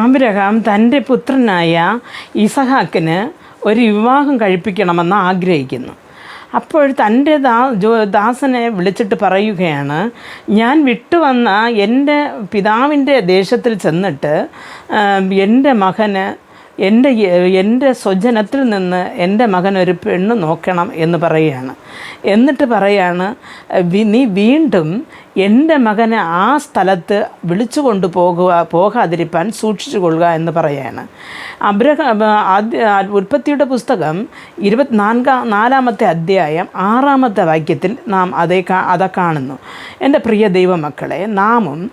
ആബ്രഹാം തന്റെ പുത്രനായ ഇസഹാക്കിന് ഒരു വിവാഹം കഴിപ്പിക്കണമെന്ന് ആഗ്രഹിക്കുന്നു. അപ്പോൾ തന്റെ ദാ ദാസനെ വിളിച്ചിട്ട് പറയുകയാണ് ഞാൻ വിട്ടുവന്ന എന്റെ പിതാവിന്റെ ദേശത്തിൽ ചെന്നിട്ട് എന്റെ മകന് എന്റെ എന്റെ സ്വജനത്തിൽ നിന്ന് എന്റെ മകൻ ഒരു പെണ്ണ് നോക്കണം എന്ന് പറയുകയാണ്. എന്നിട്ട് പറയാണ് നീ വീണ്ടും എന്റെ മകനെ ആ സ്ഥലത്ത് വിളിച്ചു കൊണ്ടുപോകുക പോകാതിരിപ്പാൻ സൂക്ഷിച്ചു കൊള്ളുക എന്ന് പറയുകയാണ് അബ്രഹ ആദ്യ ഉൽപ്പത്തിയുടെ പുസ്തകം ഇരുപത്തിനാൻകാം നാലാമത്തെ അധ്യായം ആറാമത്തെ വാക്യത്തിൽ നാം അതേ അത കാണുന്നു. എന്റെ പ്രിയ ദൈവമക്കളെ നാമും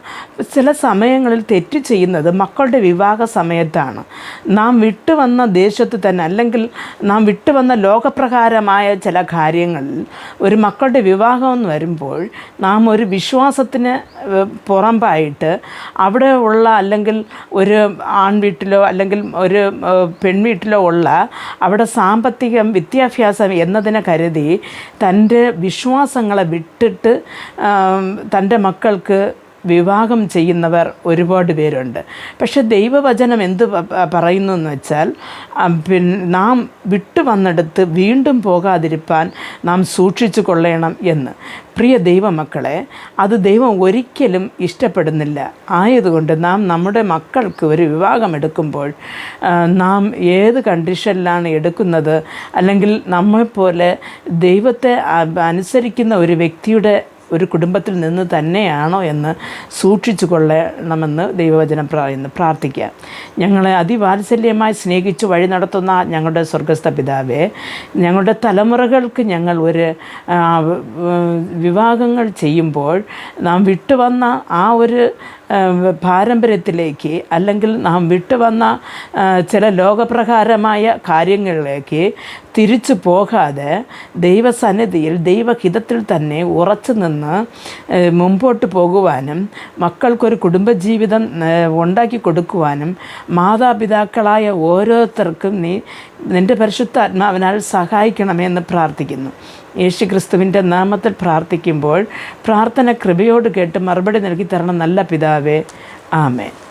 ചില സമയങ്ങളിൽ തെറ്റ് ചെയ്യുന്നത് മക്കളുടെ വിവാഹ സമയത്താണ്. നാം വിട്ടുവന്ന ദേശത്ത് തന്നെ അല്ലെങ്കിൽ നാം വിട്ടുവന്ന ലോകപ്രകാരമായ ചില കാര്യങ്ങളിൽ ഒരു മക്കളുടെ വിവാഹം എന്ന് വരുമ്പോൾ നാം ഒരു വിശ്വാസത്തിന് പുറമ്പായിട്ട് അവിടെ ഉള്ള അല്ലെങ്കിൽ ഒരു ആൺവീട്ടിലോ അല്ലെങ്കിൽ ഒരു പെൺവീട്ടിലോ ഉള്ള അവിടെ സാമ്പത്തികം വിദ്യാഭ്യാസം എന്നതിനെ കരുതി തന്റെ വിശ്വാസങ്ങളെ വിട്ടിട്ട് തന്റെ മക്കൾക്ക് വിവാഹം ചെയ്യുന്നവർ ഒരുപാട് പേരുണ്ട്. പക്ഷെ ദൈവവചനം എന്ത് പറയുന്നു എന്ന് വെച്ചാൽ പിന്നെ നാം വിട്ടു വന്നെടുത്ത് വീണ്ടും പോകാതിരിപ്പാൻ നാം സൂക്ഷിച്ചു കൊള്ളണം എന്ന്. പ്രിയ ദൈവമക്കളെ അത് ദൈവം ഒരിക്കലും ഇഷ്ടപ്പെടുന്നില്ല. ആയതുകൊണ്ട് നാം നമ്മുടെ മക്കൾക്ക് ഒരു വിവാഹം എടുക്കുമ്പോൾ നാം ഏത് കണ്ടീഷനിലാണ് എടുക്കുന്നത്? അല്ലെങ്കിൽ നമ്മെപ്പോലെ ദൈവത്തെ അനുസരിക്കുന്ന ഒരു വ്യക്തിയുടെ ഒരു കുടുംബത്തിൽ നിന്ന് തന്നെയാണോ എന്ന് സൂക്ഷിച്ചു കൊള്ളണമെന്ന് ദൈവവചനം പറയുന്നു. പ്രാർത്ഥിക്കുക. ഞങ്ങളെ അതിവാത്സല്യമായി സ്നേഹിച്ച് വഴി നടത്തുന്ന ഞങ്ങളുടെ സ്വർഗസ്ഥ പിതാവേ ഞങ്ങളുടെ തലമുറകൾക്ക് ഞങ്ങൾ ഒരു വിവാഹങ്ങൾ ചെയ്യുമ്പോൾ നാം വിട്ടുവന്ന ആ ഒരു പാരമ്പര്യത്തിലേക്ക് അല്ലെങ്കിൽ നാം വിട്ടുവന്ന ചില ലോകപ്രകാരമായ കാര്യങ്ങളിലേക്ക് തിരിച്ചു പോകാതെ ദൈവസന്നിധിയിൽ ദൈവഹിതത്തിൽ തന്നെ ഉറച്ചു നിന്ന് മുമ്പോട്ട് പോകുവാനും മക്കൾക്കൊരു കുടുംബജീവിതം ഉണ്ടാക്കി കൊടുക്കുവാനും മാതാപിതാക്കളായ ഓരോരുത്തർക്കും നീ നിന്റെ പരിശുദ്ധാത്മാവിനാൽ സഹായിക്കണമേ എന്ന് പ്രാർത്ഥിക്കുന്നു. യേശു ക്രിസ്തുവിന്റെ നാമത്തിൽ പ്രാർത്ഥിക്കുമ്പോൾ പ്രാർത്ഥന കൃപയോട് കേട്ട് മറുപടി നൽകി തരണം നല്ല പിതാവേ. ആമേൻ.